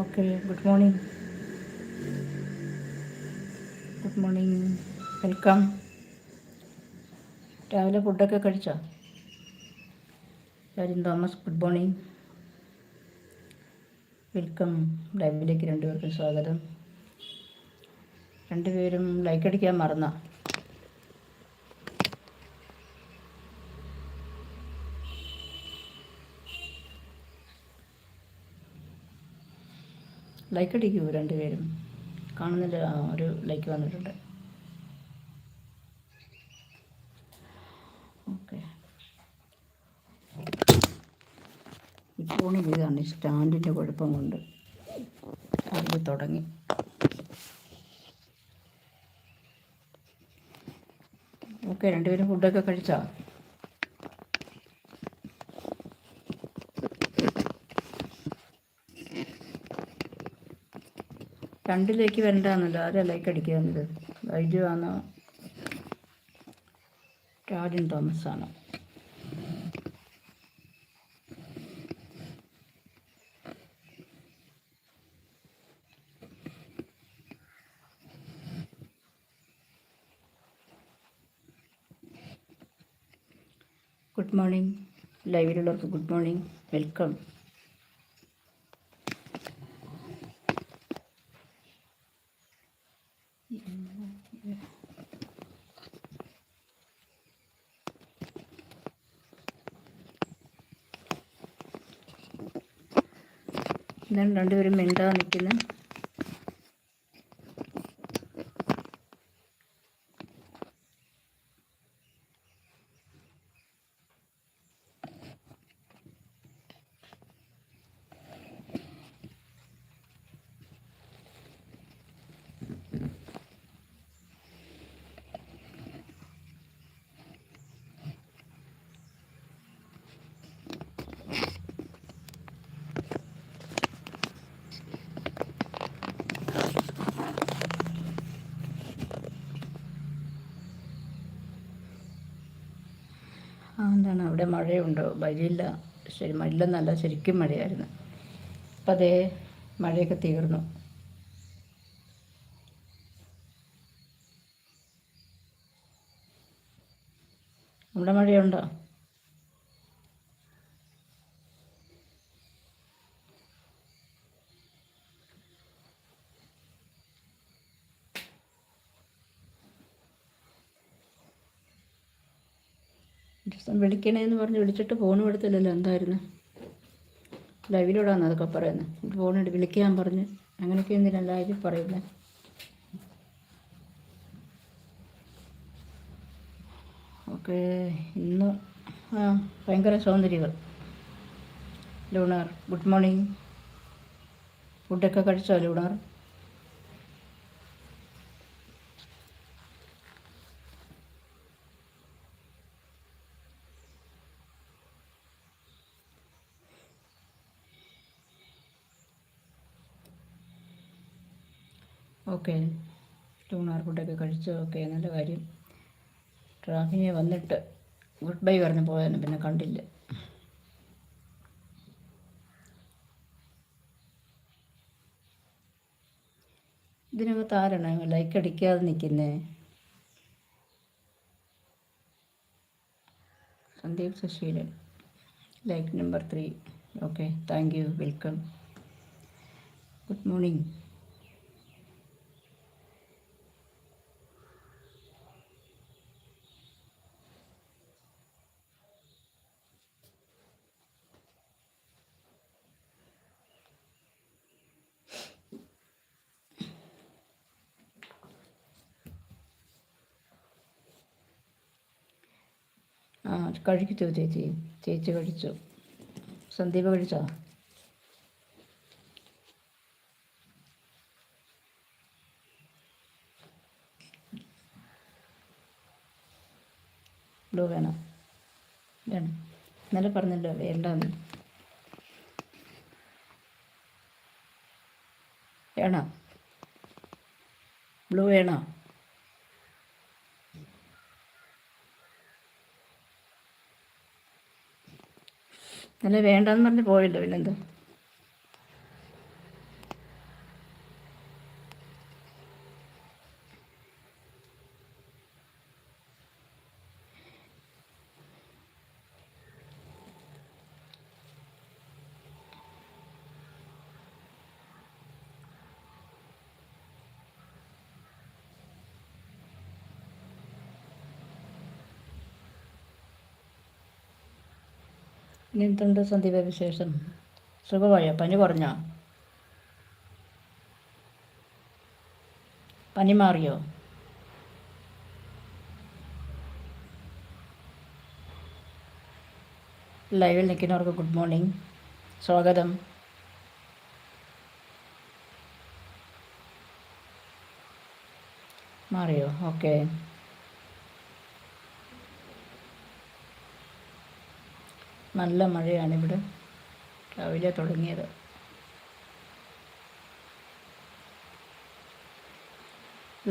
Okay good morning good morning welcome രാവിലെ ഫുഡൊക്കെ കഴിച്ചോ? Rajan Thomas good morning welcome ലൈവിലേക്ക് രണ്ടുപേർക്കും സ്വാഗതം. രണ്ടുപേരും ലൈക്ക് അടിക്കാൻ മറന്നോ? ലൈക്ക് അടിക്കൂ രണ്ടുപേരും കാണുന്നില്ല ഒരു ലൈക്ക് വന്നിട്ടുണ്ട്. ഓക്കെ ഫോണിൽ ഇതാണ് സ്റ്റാൻഡിന്റെ കുഴപ്പം കൊണ്ട്. അതിൽ തുടങ്ങി. ഓക്കെ രണ്ടുപേരും ഫുഡൊക്കെ കഴിച്ചോ? രണ്ടിലേക്ക് വരണ്ടാന്നല്ലോ ആരാ ലൈക്ക് അടിക്കുന്നത് വൈദ്യു ആണോ. രാജൻ തോമസ് ആണോ ഗുഡ് മോർണിംഗ് ലൈവിലുള്ളവർക്ക് ഗുഡ് മോർണിംഗ് വെൽക്കം എന്താണ് രണ്ടുപേരും മിണ്ടാതെ നിൽക്കുന്നത് എന്താണ് അവിടെ മഴയുണ്ട്? വഴിയില്ല. ശരി മഴയില്ലെന്നല്ല ശരിക്കും മഴയായിരുന്നു. അപ്പം അതേ മഴയൊക്കെ തീർന്നു. നമ്മുടെ മഴയുണ്ടോ? ദിവസം വിളിക്കണേന്ന് പറഞ്ഞ് വിളിച്ചിട്ട് ഫോൺ എടുത്തില്ലല്ലോ എന്തായിരുന്നു? ലൈവിലൂടാന്ന് അതൊക്കെ പറയുന്നത് ഫോൺ എടുത്ത് വിളിക്കാൻ പറഞ്ഞ് അങ്ങനെയൊക്കെ എന്തിനാ ലൈവിൽ പറയുന്നത് ഓക്കെ ഇന്ന് ആ ഭയങ്കര സൗന്ദര്യങ്ങൾ. Lunar good morning. ഫുഡൊക്കെ കഴിച്ചോ ലൂണാർ? ഓക്കെ ലൂണാർ ഫുഡൊക്കെ കഴിച്ചു ഓക്കെ നല്ല കാര്യം. ട്രാഫിനെ വന്നിട്ട് ഗുഡ് ബൈ പറഞ്ഞ് പോയാലും പിന്നെ കണ്ടില്ല. ഇതിനകത്ത് ആരാണ് ലൈക്ക് അടിക്കാതെ നിൽക്കുന്നേ Sandeep Susheelan. Like number three okay thank you welcome good morning ആ കഴിച്ചു ചേച്ചി ചേച്ചി കഴിച്ചു. സന്ദീപ് കഴിച്ചോ? ബ്ലൂ വേണം. വേണം. ഇന്നലെ പറഞ്ഞല്ലോ വേണ്ടെന്ന്. വേണോ. ബ്ലൂ വേണോ. ഇന്നലെ വേണ്ടെന്ന് പറഞ്ഞ് പോയല്ലോ പിന്നെന്താ? എന്തുണ്ട് സന്ദീപ വിശേഷം? സുഖമായോ? പനി കുറഞ്ഞോ? പനി മാറിയോ? ലൈവിൽ നിൽക്കുന്നവർക്ക് ഗുഡ് മോർണിംഗ്. സ്വാഗതം. മാറിയോ? ഓക്കെ. നല്ല മഴയാണ് ഇവിടെ രാവിലെ തുടങ്ങിയത്.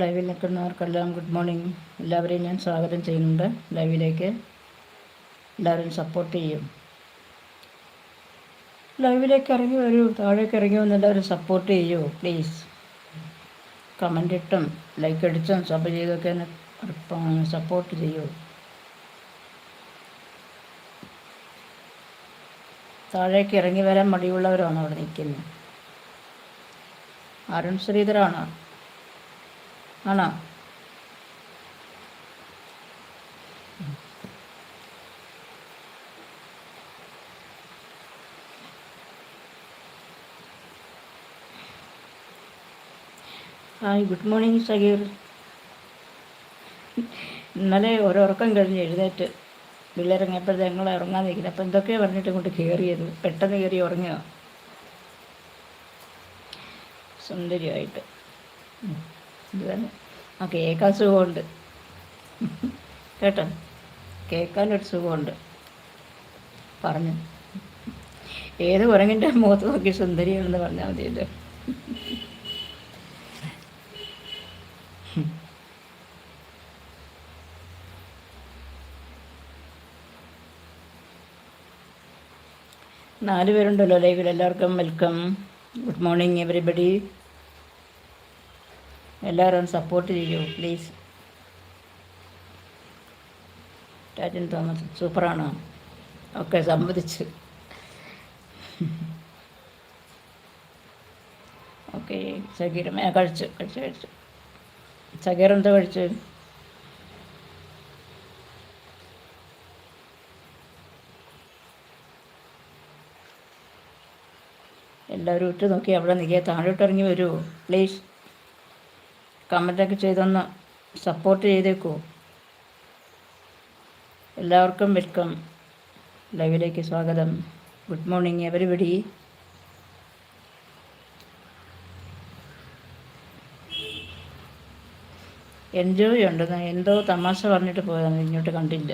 ലൈവിൽ നിൽക്കുന്നവർക്കെല്ലാം ഗുഡ് മോർണിംഗ്. എല്ലാവരെയും ഞാൻ സ്വാഗതം ചെയ്യുന്നുണ്ട് ലൈവിലേക്ക്. എല്ലാവരും സപ്പോർട്ട് ചെയ്യും. ലൈവിലേക്ക് ഇറങ്ങി വരൂ. താഴേക്ക് ഇറങ്ങി വന്ന് എല്ലാവരും സപ്പോർട്ട് ചെയ്യൂ പ്ലീസ്. കമന്റ് ഇട്ടും ലൈക്ക് അടിച്ചും സബ് ചെയ്തൊക്കെ സപ്പോർട്ട് ചെയ്യൂ. താഴേക്ക് ഇറങ്ങി വരാൻ മടിയുള്ളവരാണ് അവിടെ നിൽക്കുന്നത്. അരുൺ ശ്രീധരാണോ? ആണോ? Hi good morning Sageer. ഇന്നലെ ഒരുറക്കം കഴിഞ്ഞ് എഴുന്നേറ്റ്. പിള്ളേരങ്ങിയപ്പോഴത്തെ ഞങ്ങൾ ഇറങ്ങാൻ നിൽക്കുന്നത് അപ്പോൾ എന്തൊക്കെയോ പറഞ്ഞിട്ട് ഇങ്ങോട്ട് കയറിയത് പെട്ടെന്ന് കയറി ഉറങ്ങുക സുന്ദരിയായിട്ട്. ഇതാണ് ആ കേൾക്കാൻ സുഖമുണ്ട്. കേട്ടോ? കേൾക്കാനൊരു സുഖമുണ്ട്. പറഞ്ഞു. ഏത് കുരങ്ങിന്റെ മുഖത്ത് നോക്കി സുന്ദരിയാണെന്ന് പറഞ്ഞാൽ മതിയല്ലോ. നാല് പേരുണ്ടല്ലോ ലൈവിൽ എല്ലാവർക്കും വെൽക്കം. ഗുഡ് മോർണിംഗ് എവറിബഡി എല്ലാവരും സപ്പോർട്ട് ചെയ്യൂ പ്ലീസ് ടാറ്റിൻ തോമസ് സൂപ്പറാണ്. ഒക്കെ സമ്മതിച്ച് ഓക്കെ സഗീരം കഴിച്ചു കഴിച്ചു കഴിച്ചു. സഗീർ എന്താ കഴിച്ചു എല്ലാവരും ഇട്ട് നോക്കി. അവിടെ നിൽക്കുക താഴോട്ട് ഇറങ്ങി വരുമോ പ്ലീസ് കമന്റൊക്കെ ചെയ്തൊന്ന് സപ്പോർട്ട് ചെയ്തേക്കൂ. എല്ലാവർക്കും വെൽക്കം ലൈവിലേക്ക് സ്വാഗതം. ഗുഡ് മോർണിംഗ് എവരിബഡി എൻജോയ് ഉണ്ട് എന്തോ തമാശ പറഞ്ഞിട്ട് പോയതാണ്. ഇങ്ങോട്ട് കണ്ടില്ല.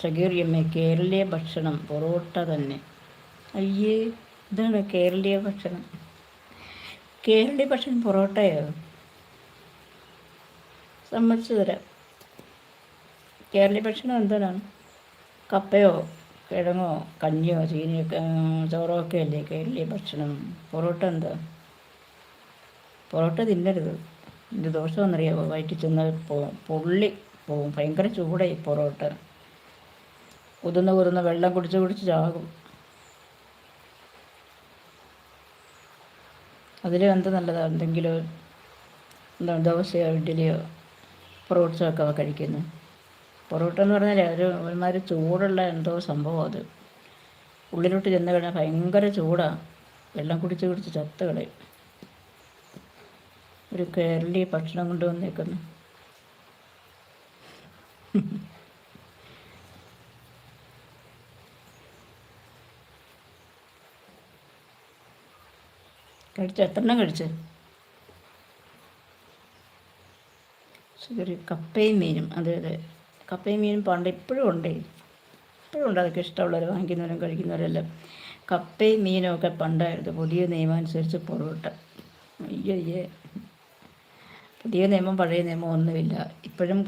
സഗീറിയമ്മ കേരളീയ ഭക്ഷണം പൊറോട്ട തന്നെ. അയ്യേ. ഇതാണ് കേരളീയ ഭക്ഷണം. കേരളീയ ഭക്ഷണം പൊറോട്ടയോ? സമ്മതിച്ചു തരാം. കേരളീയ ഭക്ഷണം എന്താണ്? കപ്പയോ കിഴങ്ങോ കഞ്ഞിയോ ചീനിയൊക്കെ ചോറോ ഒക്കെ അല്ലേ കേരളീയ ഭക്ഷണം? പൊറോട്ട എന്താ? പൊറോട്ട തിന്നരുത്. ഇത് ദോഷമെന്നറിയാമോ വയറ്റിൽ ചെന്ന് പൊള്ളി പോകും ഭയങ്കര ചൂടായി പൊറോട്ട. കുതിർന്ന് കുതിർന്ന് വെള്ളം കുടിച്ച് കുടിച്ച് ചാകും. അതിൽ എന്ത് നല്ലതാണ് എന്തെങ്കിലും എന്താണ് ദോശയോ ഇഡ്ഡലിയോ പൊറോട്ടയോ ഒക്കെ കഴിക്കുന്നു. പൊറോട്ട എന്ന് പറഞ്ഞാൽ ഒരു ഒരുമാതിരി ചൂടുള്ള എന്തോ സംഭവം അത്. ഉള്ളിലോട്ട് ചെന്ന് കഴിഞ്ഞാൽ ഭയങ്കര ചൂടാണ് വെള്ളം കുടിച്ച് കുടിച്ച് ചത്ത് കളയും. ഒരു കേരളീയ ഭക്ഷണം കൊണ്ടുവന്നേക്കുന്നു കഴിച്ചു? എത്ര എണ്ണം കഴിച്ചു? ശരി കപ്പയും മീനും. അതെ അതെ. കപ്പയും മീനും പണ്ട് ഇപ്പോഴും ഉണ്ടേ. ഇപ്പോഴും ഉണ്ട്. അതൊക്കെ ഇഷ്ടമുള്ളവർ വാങ്ങിക്കുന്നവരും കഴിക്കുന്നവരെല്ലാം. കപ്പയും മീനും ഒക്കെ പണ്ടായിരുന്നു. പുതിയ നിയമം അനുസരിച്ച് പൊറോട്ട. അയ്യയ്യേ. പുതിയ നിയമം പഴയ നിയമം ഒന്നുമില്ല. ഇപ്പോഴും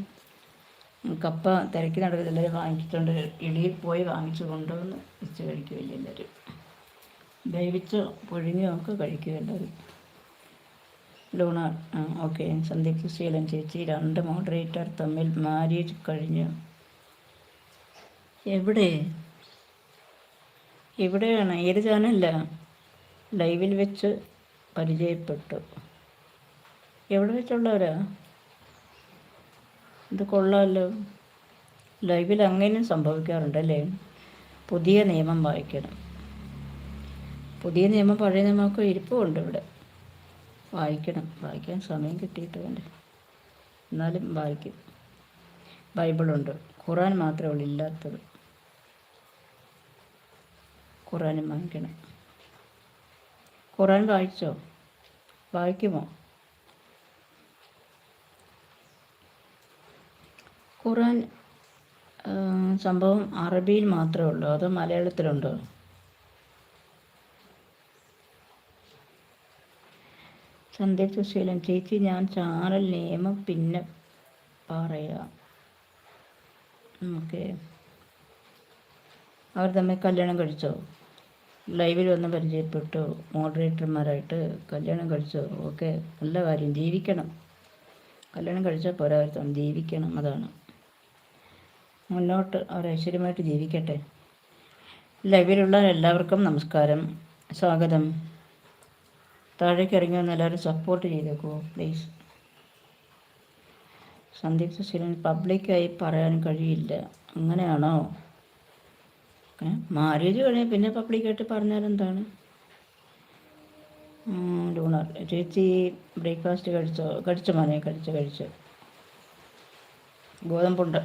കപ്പ തിരക്കി നടക്കുന്ന എല്ലാവരും വാങ്ങിച്ചിട്ടുണ്ട്. ഇടിയിൽ പോയി വാങ്ങിച്ചു കൊണ്ടുവന്ന് വെച്ച് കഴിക്കുമില്ല എല്ലാവരും. വേവിച്ചോ പുഴുങ്ങിയോ ഒക്കെ കഴിക്കുക എല്ലാവരും. Luna okay. സന്ദീപ് സുശീലൻ ചേച്ചി രണ്ട് മോഡറേറ്റർ തമ്മിൽ മാരേജ് കഴിഞ്ഞു. എവിടെ? എവിടെയാണ്? ഏത് ചാനല്ല? ലൈവിൽ വെച്ച് പരിചയപ്പെട്ടു. എവിടെ വെച്ചുള്ളവരാ? ഇത് കൊള്ളാമല്ലോ ലൈവിൽ അങ്ങനെയും സംഭവിക്കാറുണ്ടല്ലേ പുതിയ നിയമം വായിക്കണം. പുതിയ നിയമം പഴയ നിയമമൊക്കെ ഇരിപ്പുണ്ട് ഇവിടെ. വായിക്കണം. വായിക്കാൻ സമയം കിട്ടിയിട്ട് വേണ്ട. എന്നാലും വായിക്കും. ബൈബിളുണ്ട്. ഖുറാൻ മാത്രമേ ഉള്ളൂ ഇല്ലാത്തത്. ഖുറാനും വാങ്ങിക്കണം ഖുറാൻ വായിച്ചോ? വായിക്കുമോ? ഖുറാൻ സംഭവം അറബിയിൽ മാത്രമേ ഉള്ളൂ അതോ മലയാളത്തിലുണ്ടോ? സന്ദീപ് സുശീലൻ ചേച്ചി ഞാൻ ചാനൽ നിയമം പിന്നെ പറയാം. ഓക്കെ അവർ തമ്മിൽ കല്യാണം കഴിച്ചോ. ലൈവിൽ വന്ന് പരിചയപ്പെട്ടു. മോഡറേറ്റർമാരായിട്ട് കല്യാണം കഴിച്ചോ. ഓക്കെ നല്ല കാര്യം. ജീവിക്കണം. കല്യാണം കഴിച്ചാൽ പോരാ. ജീവിക്കണം. അതാണ്. മുന്നോട്ട് അവർ ഐശ്വര്യമായിട്ട് ജീവിക്കട്ടെ. ലൈവിലുള്ള എല്ലാവർക്കും നമസ്കാരം. സ്വാഗതം. താഴേക്ക് ഇറങ്ങി വന്ന് എല്ലാവരും സപ്പോർട്ട് ചെയ്തേക്കോ പ്ലീസ് സന്ദീപ് സുശീലൻ പബ്ലിക്കായി പറയാൻ കഴിയില്ല. അങ്ങനെയാണോ? മാരേജ് കഴിഞ്ഞാൽ പിന്നെ പബ്ലിക്കായിട്ട് പറഞ്ഞാൽ എന്താണ്? ലൂണർ ചേച്ചി ബ്രേക്ക്ഫാസ്റ്റ് കഴിച്ചോ? കഴിച്ചു മോനെ കഴിച്ച് കഴിച്ച്. ഗോതമ്പുണ്ട്.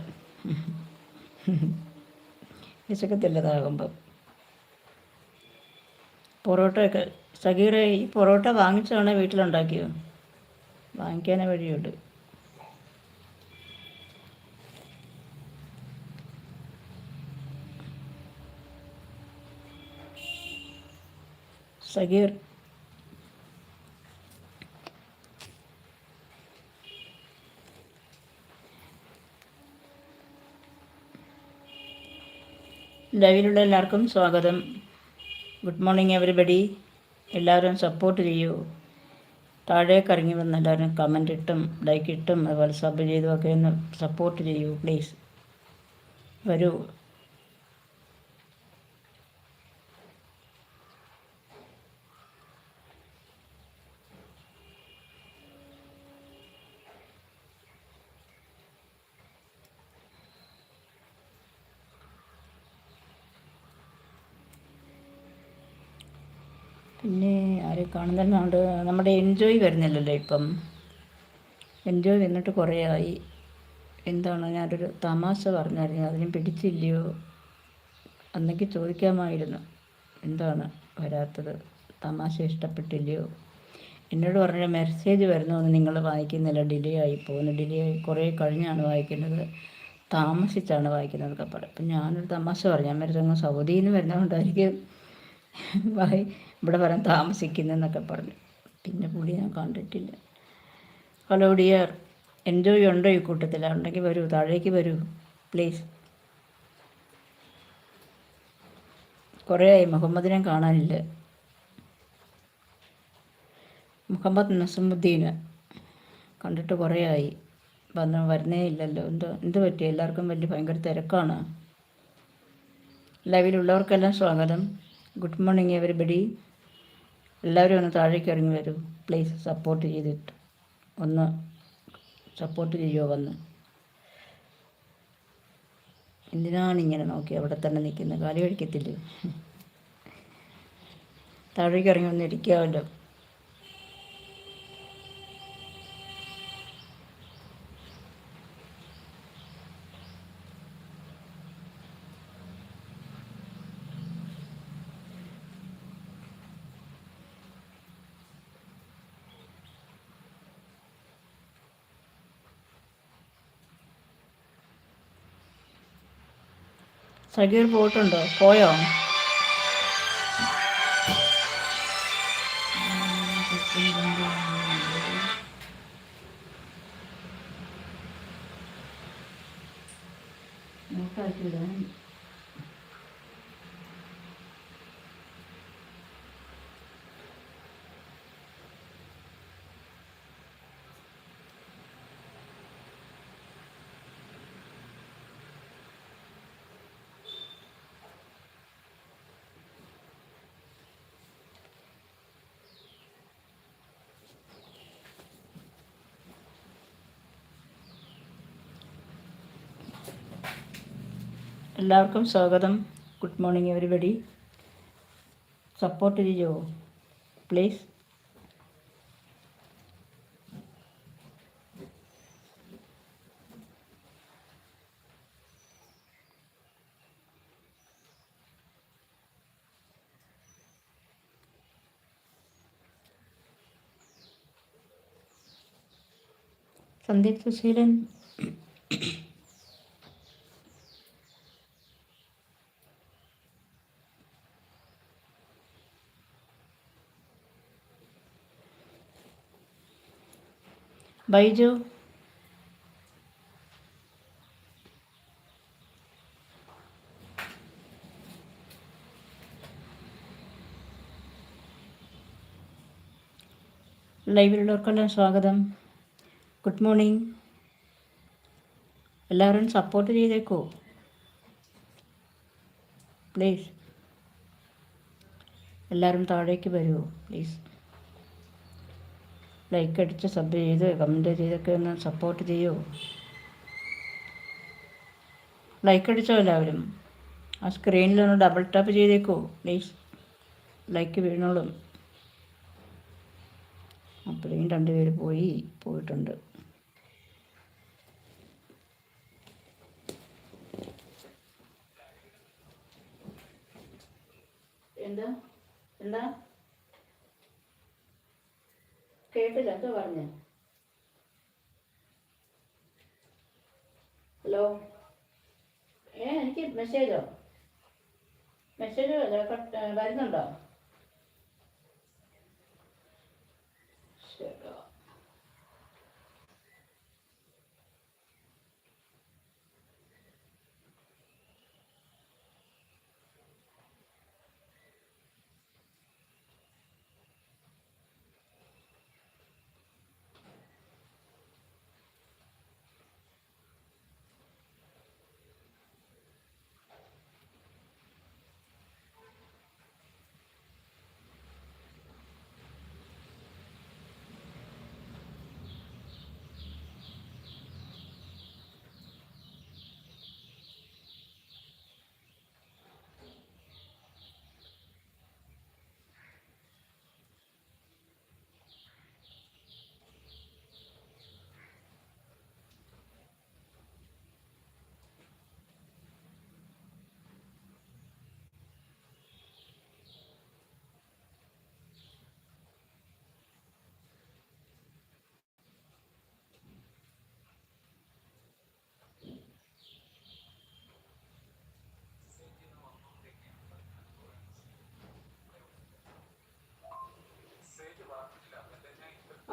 വിശക്കത്തില്ലതാകുമ്പം പൊറോട്ടയൊക്കെ സഗീറെ ഈ പൊറോട്ട വാങ്ങിച്ചാണോ വീട്ടിലുണ്ടാക്കിയോ വാങ്ങിക്കാനേ വഴിയുണ്ട് സഗീർ. ലൈവിലുള്ള എല്ലാവർക്കും സ്വാഗതം. Good morning everybody. എല്ലാവരും സപ്പോർട്ട് ചെയ്യൂ. താഴേക്ക് ഇറങ്ങി വന്ന് എല്ലാവരും കമന്റ് ഇട്ടും ലൈക്ക് ഇട്ടും അതുപോലെ സബ് ചെയ്തും ഒക്കെ ഒന്ന് സപ്പോർട്ട് ചെയ്യൂ പ്ലീസ് വരൂ. പിന്നെ ആരെ കാണുന്നുണ്ട് നമ്മുടെ എൻജോയ് വരുന്നില്ലല്ലോ ഇപ്പം. എൻജോയ് വന്നിട്ട് കുറേ ആയി. എന്താണ് ഞാനൊരു തമാശ പറഞ്ഞായിരുന്നു. അതിനും പിടിച്ചില്ലയോ അന്നെങ്കിൽ ചോദിക്കാമായിരുന്നു. എന്താണ് വരാത്തത്? തമാശ ഇഷ്ടപ്പെട്ടില്ലയോ? എന്നോട് പറഞ്ഞ മെസ്സേജ് വരുന്നതെന്ന് നിങ്ങൾ വായിക്കുന്നില്ല. ഡിലേ ആയി പോകുന്നു. ഡിലേ ആയി കുറേ കഴിഞ്ഞാണ് വായിക്കുന്നത്. താമസിച്ചാണ് വായിക്കുന്നതൊക്കെ പറയും. അപ്പം ഞാനൊരു തമാശ പറഞ്ഞു. ഞാൻ സൗദിയിൽ നിന്ന് വരുന്നതുകൊണ്ടായിരിക്കും വായി ഇവിടെ വരാൻ താമസിക്കുന്നതെന്നൊക്കെ പറഞ്ഞു. പിന്നെ പുള്ളി ഞാൻ കണ്ടിട്ടില്ല. ഹലോ ഡിയർ എൻജോയ് ഉണ്ടോ ഈ കൂട്ടത്തിൽ? ഉണ്ടെങ്കിൽ വരൂ താഴേക്ക് വരൂ പ്ലീസ് കുറേ ആയി മുഹമ്മദിനെ കാണാനില്ല. മുഹമ്മദ് നസമുദ്ദീന് കണ്ടിട്ട് കുറേ ആയി വന്ന് വരുന്നേ ഇല്ലല്ലോ. എന്തോ എന്ത് പറ്റി? എല്ലാവർക്കും വലിയ ഭയങ്കര തിരക്കാണ്. ലൈവിലുള്ളവർക്കെല്ലാം സ്വാഗതം. ഗുഡ് മോർണിംഗ് എവരിബഡി എല്ലാവരും ഒന്ന് താഴേക്ക് ഇറങ്ങി വരൂ. പ്ലീസ് സപ്പോർട്ട് ചെയ്തിട്ട്. ഒന്ന് സപ്പോർട്ട് ചെയ്യുമോ വന്ന്. എന്തിനാണ് ഇങ്ങനെ നോക്കി അവിടെ തന്നെ നിൽക്കുന്നത്? കാലി കഴിക്കത്തില്ലേ? താഴേക്ക് ഇറങ്ങി ഒന്ന് ഇരിക്കാമല്ലോ. സഖീർ പോയിട്ടുണ്ടോ? പോയോ? നോക്കാക്കില്ല എല്ലാവർക്കും സ്വാഗതം. ഗുഡ് മോർണിംഗ് എവരിബഡി സപ്പോർട്ട് ചെയ്യോ പ്ലീസ് സന്ദീപ് സുശീലൻ. ബൈജു? ലൈവിലുള്ളവർക്കെല്ലാം സ്വാഗതം. Good morning. എല്ലാവരും സപ്പോർട്ട് ചെയ്തേക്കോ. പ്ലീസ്. എല്ലാവരും താഴേക്ക് വരുമോ പ്ലീസ്. ലൈക്ക് അടിച്ച് സബ് ചെയ്ത് കമന്റ് ചെയ്തൊക്കെ ഒന്ന് സപ്പോർട്ട് ചെയ്യുമോ ലൈക്ക് അടിച്ചോ എല്ലാവരും? ആ സ്ക്രീനിലൊന്ന് ഡബിൾ ടാപ്പ് ചെയ്തേക്കോ. പ്ലീസ് ലൈക്ക് വീണോളും. അപ്പോഴേക്കും രണ്ടുപേര് പോയി പോയിട്ടുണ്ട്. എന്താ? എന്താ? കേട്ടില്ല എന്താ പറഞ്ഞ. ഹലോ? ഏ എനിക്ക് മെസ്സേജോ? മെസ്സേജ് വരുന്നുണ്ടോ? ശരി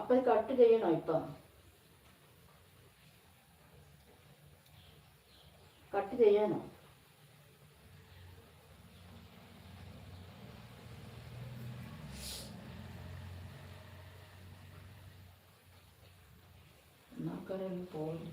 അപ്പം കട്ട് ചെയ്യണോ ഇപ്പം. കട്ട് ചെയ്യാനോ? എന്നാക്കാരെ പോയി